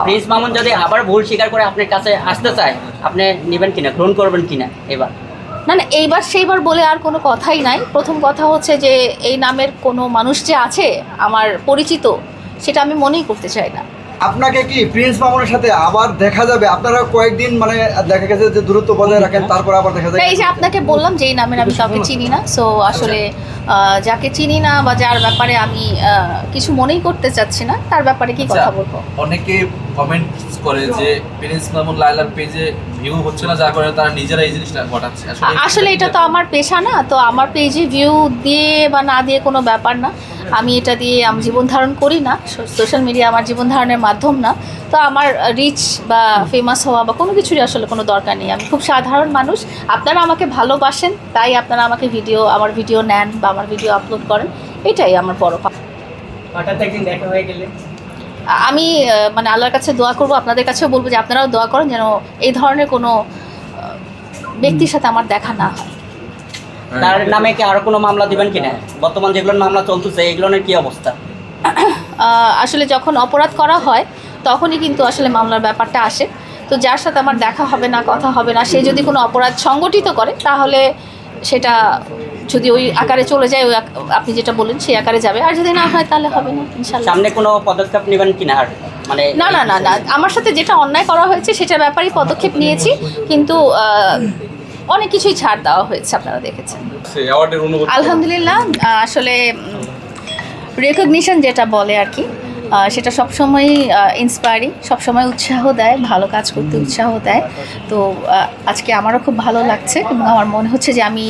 Prince Mamun যদি আবার ভুল স্বীকার করে আপনার কাছে আসতে চায় আপনি নেবেন কিনা গ্রহণ করবেন কিনা এবার? না না এইবার সেইবার বলে আর কোনো কথাই নাই। প্রথম কথা হচ্ছে যে এই নামের কোনো মানুষ যে আছে আমার পরিচিত সেটা আমি মনেই করতে চাই না। আপনাকে কি প্রিন্স মামুনের সাথে আবার দেখা যাবে? আপনারা কয়েকদিন মানে দেখা গেছে যে দূরত্ব বজায় রাখেন তারপর আবার দেখা যায় এই যে আপনাকে বললাম যে এই নামের আমি কাউকে চিনি না সো আসলে যাকে চিনি না বা যার ব্যাপারে আমি আহ, কিছু মনেই করতে চাচ্ছি না তার ব্যাপারে কি কথা বলব? অনেকে কমেন্ট করে যে প্রিন্স মামুন লাইলার পেজে ভিউ হচ্ছে না যার কারণে তারা নিজেরা এই জিনিসটা ঘটাচ্ছে। আসলে এটা তো আমার পেশা না তো আমার পেজে ভিউ দিয়ে বা না দিয়ে কোনো ব্যাপার না। আমি এটা দিয়ে আমি জীবন ধারণ করি না সোশ্যাল মিডিয়া আমার জীবন ধারণের মাধ্যম না। তো আমার রিচ বা ফেমাস হওয়া বা কোনো কিছুরই আসলে কোনো দরকার নেই। আমি খুব সাধারণ মানুষ আপনারা আমাকে ভালোবাসেন তাই আপনারা আমাকে ভিডিও আমার ভিডিও নেন বা আমার ভিডিও আপলোড করেন এটাই আমার বড়। হঠাৎ একদিন দেখা হয়ে গেলে। আমি মানে আল্লাহর কাছে দোয়া করব আপনাদের কাছেও বলব যে আপনারাও দোয়া করেন যেন এই ধরনের কোনো ব্যক্তির সাথে আমার দেখা না হয়। তার নামে কি আরও কোনো মামলা দিবেন কিনা বর্তমান যেগুলোর মামলা চলতেছে এগুলোর কি অবস্থা? আসলে যখন অপরাধ করা হয় তখনই কিন্তু আসলে মামলার ব্যাপারটা আসে। তো যার সাথে আমার দেখা হবে না কথা হবে না সে যদি কোনো অপরাধ সংগঠিত করে তাহলে সেটা যদি ওই আকারে চলে যায় ওই আপনি যেটা বললেন সেই আকারে যাবে। আর যদি না হয় তাহলে হবে না ইনশাল্লাহ সামনে কোনো পদক্ষেপ নেবেন কিনা আর মানে না না না না। আমার সাথে যেটা অন্যায় করা হয়েছে সেটার ব্যাপারেই পদক্ষেপ নিয়েছি। কিন্তু অনেক কিছুই ছাড় দেওয়া হয়েছে আপনারা দেখেছেন। অ্যাওয়ার্ডের অনুভূতি আলহামদুলিল্লাহ আসলে রেকগনিশন যেটা বলে আর কি সেটা সবসময়ই ইন্সপায়ারিং সবসময় উৎসাহ দেয় ভালো কাজ করতে উৎসাহ দেয়। তো আজকে আমারও খুব ভালো লাগছে এবং আমার মনে হচ্ছে যে আমি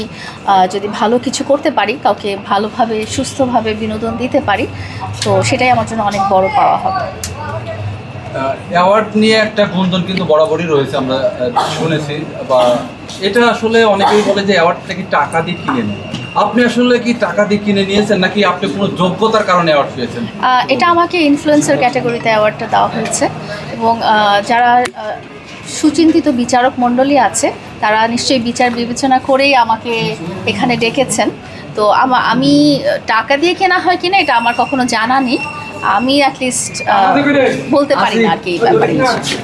যদি ভালো কিছু করতে পারি কাউকে ভালোভাবে সুস্থভাবে বিনোদন দিতে পারি তো সেটাই আমার জন্য অনেক বড় পাওয়া হবে। অ্যাওয়ার্ড নিয়ে একটা গুঞ্জন কিন্তু বরাবরই রয়েছে আমরা শুনেছি বা এটা আসলে অনেকেই বলে যে অ্যাওয়ার্ডটা কি টাকা দিয়ে কিনে নেয় আপনি আসলে কি টাকা দিয়ে কিনে নিয়েছেন নাকি আপনি কোনো যোগ্যতার কারণে অ্যাওয়ার্ড পেয়েছেন? এটা আমাকে ইনফ্লুয়েন্সার ক্যাটাগরিতে অ্যাওয়ার্ডটা দেওয়া হয়েছে এবং যারা সুচিন্তিত বিচারক মণ্ডলী আছে, তারা নিশ্চয়ই বিচার বিবেচনা করেই আমাকে এখানে ডেকেছেন। তো আমি টাকা দিয়ে কেনা হয় কিনা এটা আমার কখনো জানা নেই। আমি অ্যাটলিস্ট বলতে পারি না আর কি এই ব্যাপারে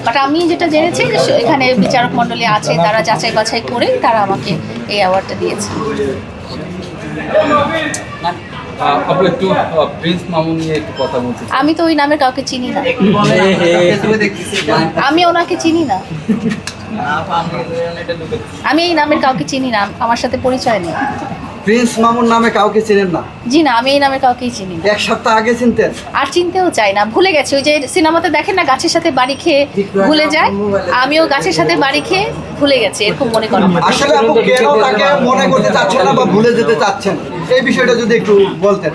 বাট আমি যেটা জেনেছি যে সে- এখানে বিচারক মণ্ডলী আছে তারা যাচাই বাছাই করে তারা আমাকে এই অ্যাওয়ার্ডটা দিয়েছে। আমি তো ওই নামের কাউকে চিনি না। আমি ওনাকে চিনি না। আমি এই নামের কাউকে চিনি না আমার সাথে পরিচয় নেই। প্রিন্স মামুন নামে কাউকে চেনেন না? জি না আমি এই নামের কাউকেই চিনি না। এক সপ্তাহ আগে চিনতেন? আর চিনতেও চাই না ভুলে গেছি ওই যে সিনেমাতে দেখেন না গাছের সাথে বাড়ি খেয়ে ভুলে যায়? আমিও গাছের সাথে বাড়ি খেয়ে ভুলে গেছি এরকম মনে করেন। আসলে আপু কেন তাকে মনে করতে চাচ্ছেন না বা ভুলে যেতে চাচ্ছেন? এই বিষয়টা যদি একটু বলতেন।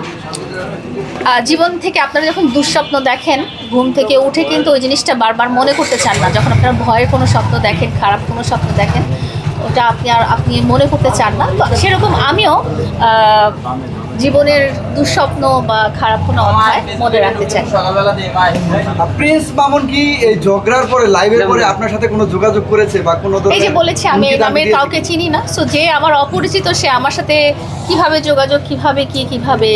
জীবন থেকে আপনারা যখন দুঃস্বপ্ন দেখেন ঘুম থেকে উঠে কিন্তু ওই জিনিসটা বারবার মনে করতে চান না। যখন আপনারা ভয়ের কোনো স্বপ্ন দেখেন খারাপ কোনো স্বপ্ন দেখেন ওটা আপনি আর আপনি মনে করতে চান না। তো সেরকম আমিও জীবনের দুঃস্বপ্ন বা খারাপ কোনো অধ্যায় মনে রাখতে চাই। প্রিন্স মামুন কি এই ঝগড়ার পরে লাইভের পরে আপনার সাথে কোনো যোগাযোগ করেছে বা কোনো এই যে বলেছি আমি নামের কাউকে চিনি না। সো যে আমার অপরিচিত সে আমার সাথে কীভাবে যোগাযোগ কীভাবে কি কীভাবে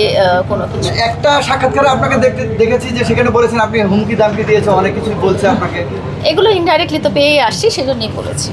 কোনো কিছু। একটা সাক্ষাৎকারে আপনাকে দেখতে দেখেছি যে সেখানে বলেছেন আপনি হুমকি দামকি দিয়েছে অনেক কিছু বলছে আপনাকে। এগুলো ইনডাইরেক্টলি তো পেয়ে আসছি সেজন্যই বলেছি।